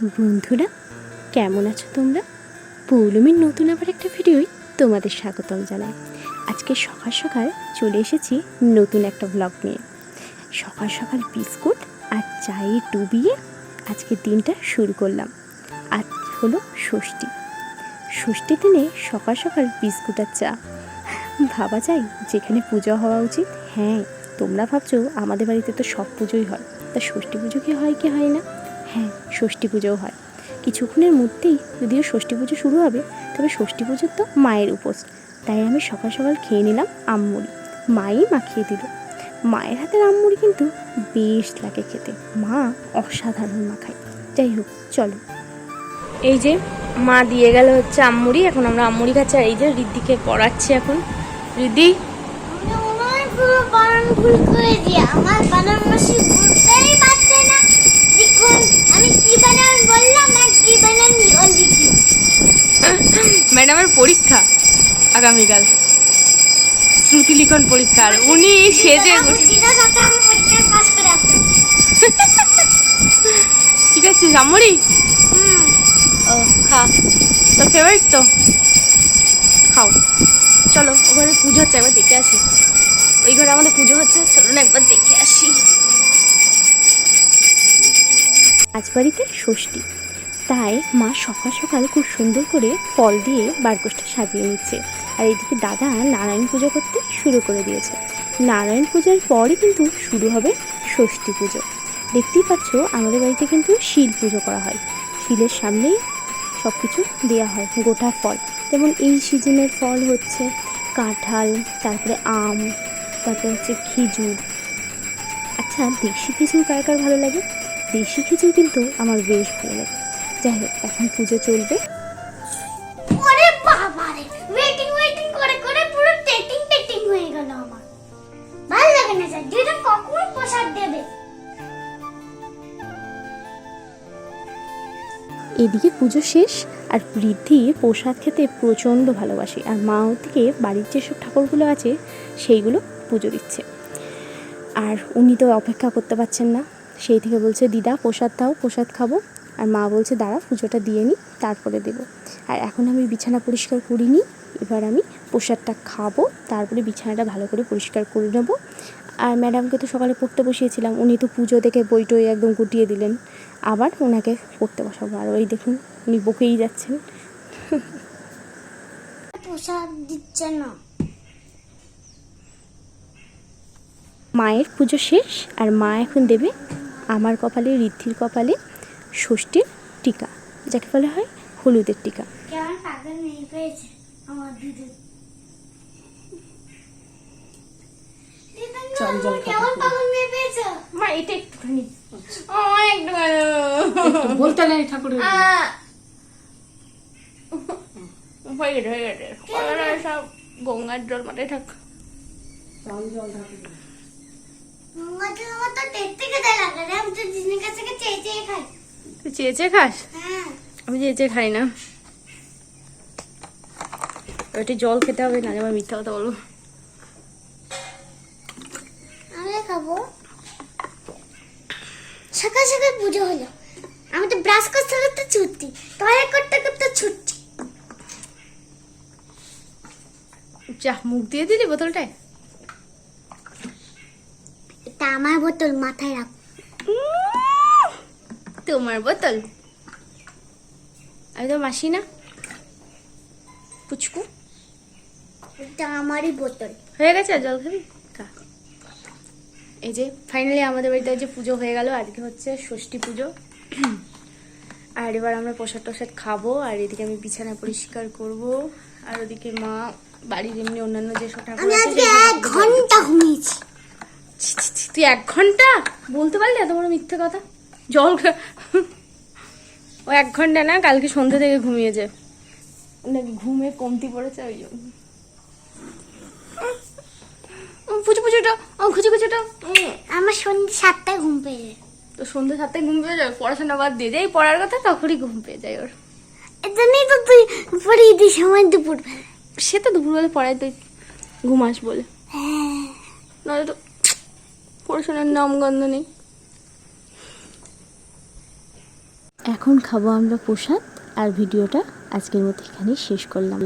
বন্ধুরা, কেমন আছো তোমরা? পৌলমীর নতুন আবার একটা ভিডিওই তোমাদের স্বাগতম জানাই। আজকে সকাল সকাল চলে এসেছি নতুন একটা ব্লগ নিয়ে। সকাল সকাল বিস্কুট আর চায়ে ডুবিয়ে আজকে দিনটা শুরু করলাম। আজ হলো ষষ্ঠী। ষষ্ঠী দিনে সকাল সকাল বিস্কুট আর চা। ভাবা যায় যেখানে পুজো হওয়া উচিত? হ্যাঁ তোমরা ভাবছ আমাদের বাড়িতে তো সব পুজোই হয়। তা ষষ্ঠী পুজো কি হয় কি হয় না? হ্যাঁ ষষ্ঠী পুজোও হয়। কিছুক্ষণের মধ্যেই যদিও ষষ্ঠী পুজো শুরু হবে তবে ষষ্ঠী পুজোর তো মায়ের উপোস। তাই আমি সকাল সকাল খেয়ে নিলাম আমমুড়ি মাই মাখিয়ে দিল। মায়ের হাতের আমমুড়ি কিন্তু বেশ লাগে খেতে। মা অসাধারণ মাখায়। যাই হোক চলো। এই যে মা দিয়ে গেল হচ্ছে আম্মুড়ি এখন আমরা আম্মুড়ি খাচ্ছি। আর এই যে রিদ্দিকে পড়াচ্ছি এখন। রিদ্দি আমার বানান ভুল করে দিয়ে আমার বানান মাসি বুঝতেই পারছে না দেখুন আমি কি বানান বললাম আর কি বানান লিখি ম্যাডামের পরীক্ষা আগামীকাল। শ্রুতি লিখন পরীক্ষা আর উনি সেজে ঠিক আছে হুম। ও খা। তোর ফেভারিট তো? খাও। চলো ও ঘরে পুজো হচ্ছে একবার দেখে আসি। ওই ঘরে আমাদের পুজো হচ্ছে চলো না একবার দেখে আসি। আজ বাড়িতে ষষ্ঠী। তাই মা সকাল সকাল খুব সুন্দর করে ফল দিয়ে বারকোষটা সাজিয়ে নিচ্ছে। আর এদিকে দাদা নারায়ণ পুজো করতে শুরু করে দিয়েছে। নারায়ণ পূজার পরই কিন্তু শুরু হবে ষষ্ঠী পুজো। দেখতেই পাচ্ছ, আমাদের বাড়িতে কিন্তু শিল পুজো করা হয়। শিলের সামনেই সব কিছু দেওয়া হয়, গোটা ফল। যেমন এই সিজনের ফল হচ্ছে কাঁঠাল, তারপরে আম, তারপরে হচ্ছে খেজুর। আচ্ছা দেশি খেজুর কার কার ভালো লাগে? দেশি খেজুর কিন্তু আমার বেশ ভালো লাগে। যাই হোক এখন পুজো চলবে। ওরে বাবা রে ওয়েটিং ওয়েটিং করে করে পুরো টেটিং টেটিং হয়ে গেল আমার। ভালো লাগে না স্যার যেটা কখন প্রসাদ দেবে? এদিকে পুজো শেষ আর বৃদ্ধি প্রসাদ খেতে প্রচণ্ড ভালোবাসে আর মা ওদিকে বাড়ির যেসব ঠাকুরগুলো আছে সেইগুলো পুজো দিচ্ছে। আর উনি তো অপেক্ষা করতে পারছেন না সেই থেকে বলছে দিদা প্রসাদ দাও প্রসাদ খাব। আর মা বলছে দাঁড়া পুজোটা দিয়ে নিই তারপরে দেবো। আর এখন আমি বিছানা পরিষ্কার করিনি এবার আমি প্রসাদটা খাব তারপরে বিছানাটা ভালো করে পরিষ্কার করে নেব। আর ম্যাডামকে তো সকালে পড়তে বসিয়েছিলাম উনি তো পুজো দেখে বই টই একদম গুটিয়ে দিলেন। আবার ওনাকে পড়তে বসাবো আর ওই দেখুন উনি বকেই যাচ্ছেন। প্রসাদ দিচ্ছে না। মায়ের পুজো শেষ আর মা এখন দেবে আমার কপালে ঋদ্ধির কপালে ষষ্ঠীর টিকা যাকে বলা হয় হলুদের টিকা। বলতে নেই ঠাকুরের হয়ে গেছে হয়ে গেছে। সব গঙ্গার জল মাথায় থাক। চাল জল থেকে দেয় লাগে আমি তো কাছ থেকে চেয়ে চেয়ে খাই। তুই চেয়ে চেয়ে খাস? হ্যাঁ। আমি চেয়ে চেয়ে খাই না। ওইটা জল খেতে হবে না আবার মিথ্যা কথা বলব। আমি খাব। সকাল সকাল পুজো হলো। আমি তো ব্রাশ করতে করতে ছুটছি। টয়লেট করতে করতে ছুটছি। যা মুখ দিয়ে দিলি বোতলটায়? এটা আমার বোতল মাথায় রাখ। তোমার বোতল? আমি তো মাসি না। পুচকু। এটা আমারই বোতল। হয়ে গেছে জল খাবি এই যে ফাইনালি আমাদের বাড়িতে যে পুজো হয়ে গেল আজকে হচ্ছে ষষ্ঠী পুজো। আর এবার আমরা প্রসাদ টসাদ খাব আর এদিকে আমি বিছানা পরিষ্কার করব আর ওদিকে মা বাড়ির এমনি অন্যান্য যে সব ঠাকুর আছে ঘণ্টা ঘুমিয়েছি। তুই এক ঘণ্টা? বলতে পারলি এত বড় মিথ্যে কথা? জল ও এক ঘণ্টা না কালকে সন্ধ্যে থেকে ঘুমিয়েছে। নাকি ঘুমে কমতি পড়েছে ওই জন্য? পুজো পুজোটা খুঁজে খুঁজোটা আমার সন্ধ্যে সাতটায় ঘুম পেয়ে যায়। তো সন্ধ্যে সাতটায় ঘুম পেয়ে যায়? পড়াশোনা বাদ দিয়ে যাই পড়ার কথা তখনই ঘুম পেয়ে যায় ওর। এজন্যই তো তুই পড়িয়ে দিস সময় দুপুর সে তো দুপুরবেলা পড়ায় তুই ঘুমাস বলে। হ্যাঁ। নাহলে তো পড়াশোনার নাম গন্ধ নেই। এখন খাব আমরা প্রসাদ আর ভিডিওটা আজকের মতো এখানেই শেষ করলাম।